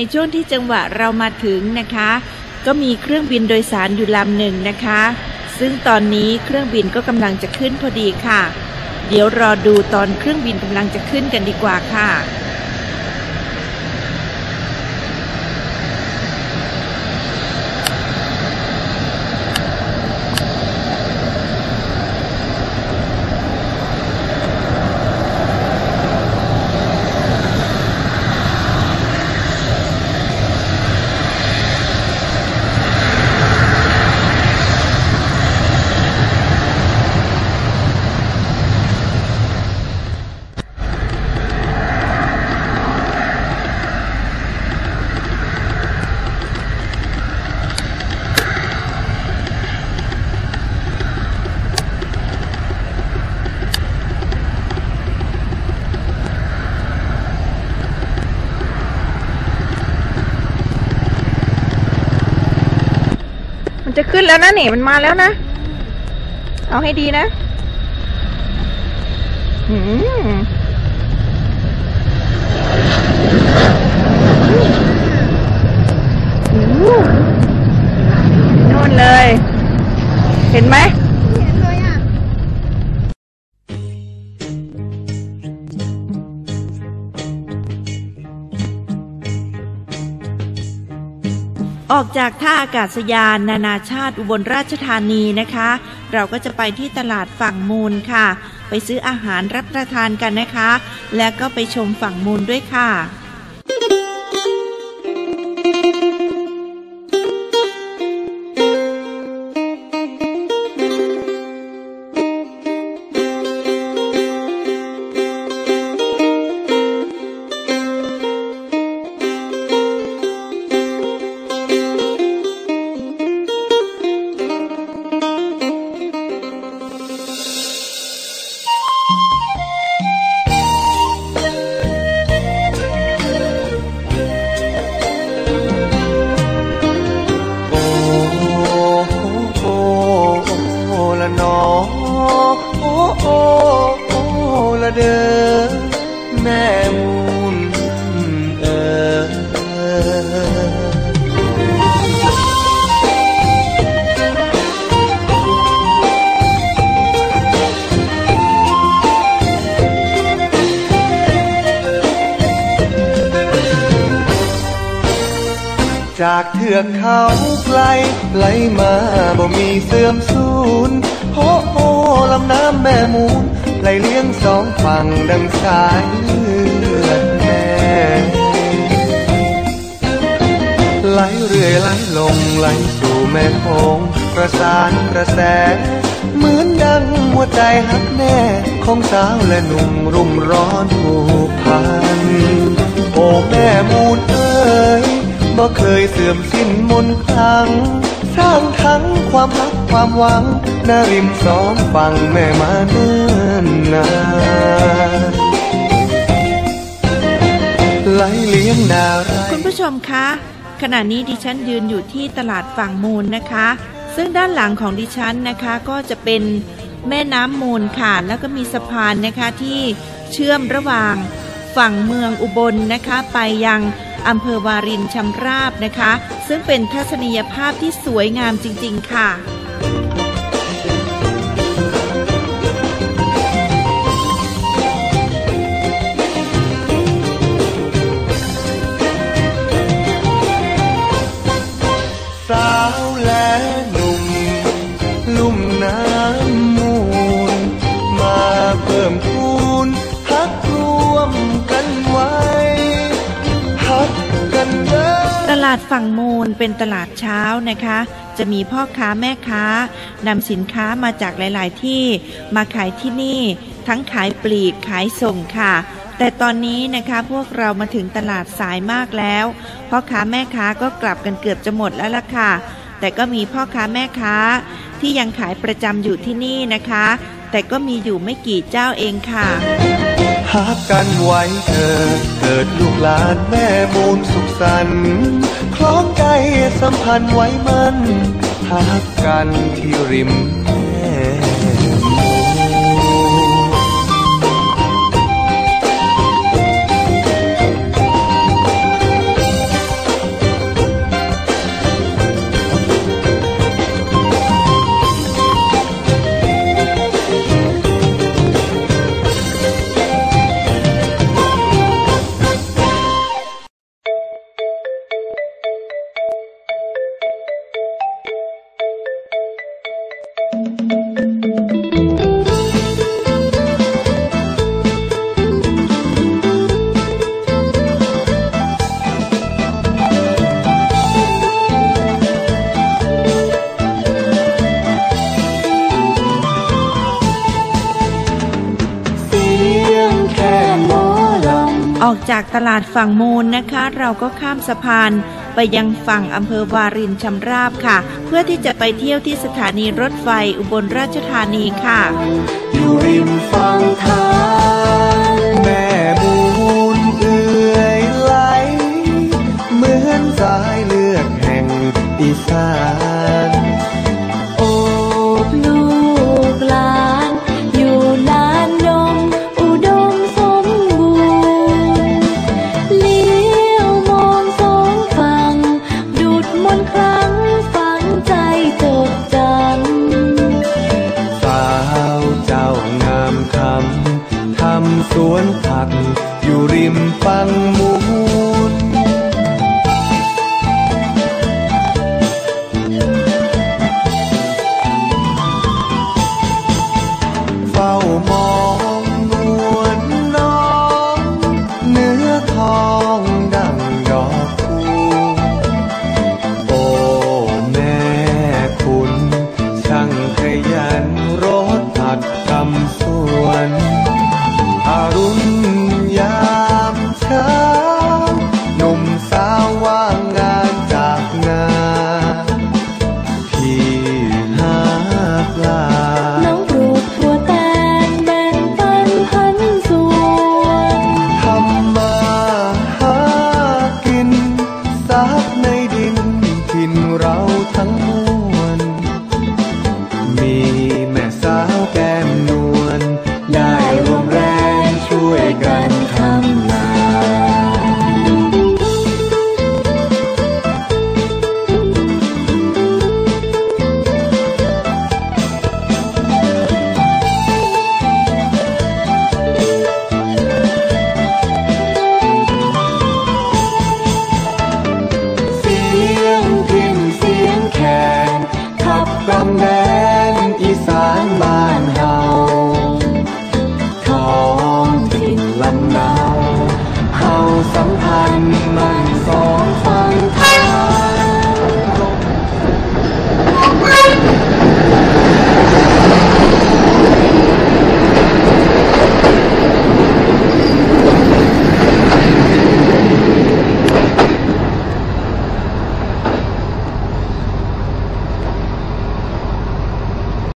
ในช่วงที่จังหวะเรามาถึงนะคะ ก็มีเครื่องบินโดยสารอยู่ลำหนึ่งนะคะ ซึ่งตอนนี้เครื่องบินก็กำลังจะขึ้นพอดีค่ะ เดี๋ยวรอดูตอนเครื่องบินกำลังจะขึ้นกันดีกว่าค่ะ ขึ้นแล้วนะเนี่มันมาแล้วนะ เอาให้ดีนะอือืมนู่นเลย เห็นไหม ออกจากท่าอากาศยานนานาชาติอุบลราชธานีนะคะ เราก็จะไปที่ตลาดฝั่งมูลค่ะ ไปซื้ออาหารรับประทานกันนะคะ แล้วก็ไปชมฝั่งมูลด้วยค่ะ ม่มูลเออจากเทือกเขาไกลไหลมาบ่มีเสื่อมสูญโอ้โอ้ลำน้ำแม่มูลไหลเลี้ยงสองฝั่งดังสาย ไหลสู่แม่โขงประสานกระแส เหมือนดังหัวใจหักแน่ ของสาวและหนุ่มรุ่มร้อนผูกพัน โอ้แม่มูลเอ้ยบ่เคยเสื่อมสิ้นมนต์คลัง สร้างทั้งความรักความหวังนาริมสองฝั่งแม่มาเนิ่นนานไหลเลี้ยงนาไรคุณผู้ชมคะ ขณะนี้ดิฉันยืนอยู่ที่ตลาดฝั่งมูลนะคะ ซึ่งด้านหลังของดิฉันนะคะก็จะเป็นแม่น้ำมูลค่ะ แล้วก็มีสะพานนะคะที่เชื่อมระหว่างฝั่งเมืองอุบลนะคะ ไปยังอำเภอวารินชำราบนะคะ ซึ่งเป็นทัศนียภาพที่สวยงามจริง ๆ ค่ะ สาวและหนุ่ม ลุ่มน้ำมูล มาเพิ่มคูณฮักรวมกันไว้ฮักกันเด้อตลาดฝั่งมูลเป็นตลาดเช้านะคะ จะมีพ่อค้าแม่ค้านำสินค้ามาจากหลาย ๆ ที่มาขายที่นี่ ทั้งขายปลีกขายส่งค่ะ แต่ตอนนี้นะคะพวกเรามาถึงตลาดสายมากแล้วพ่อค้าแม่ค้าก็กลับกันเกือบจะหมดแล้วล่ะค่ะ แต่ก็มีพ่อค้าแม่ค้าที่ยังขายประจำอยู่ที่นี่นะคะ แต่ก็มีอยู่ไม่กี่เจ้าเองค่ะฮักกันไว้เถิดเกิดลูกหลานแม่มูลสุขสันต์คล้องใจสัมพันธ์ไว้มันฮักกันที่ริม อกจากตลาดฝั่งมูลนะคะ เราก็ข้ามสะพานไปยังฝั่งอำเภอวารินชำราบค่ะ เพื่อที่จะไปเที่ยวที่สถานีรถไฟอุบลราชธานีค่ะ อยู่ริมฝั่งทาง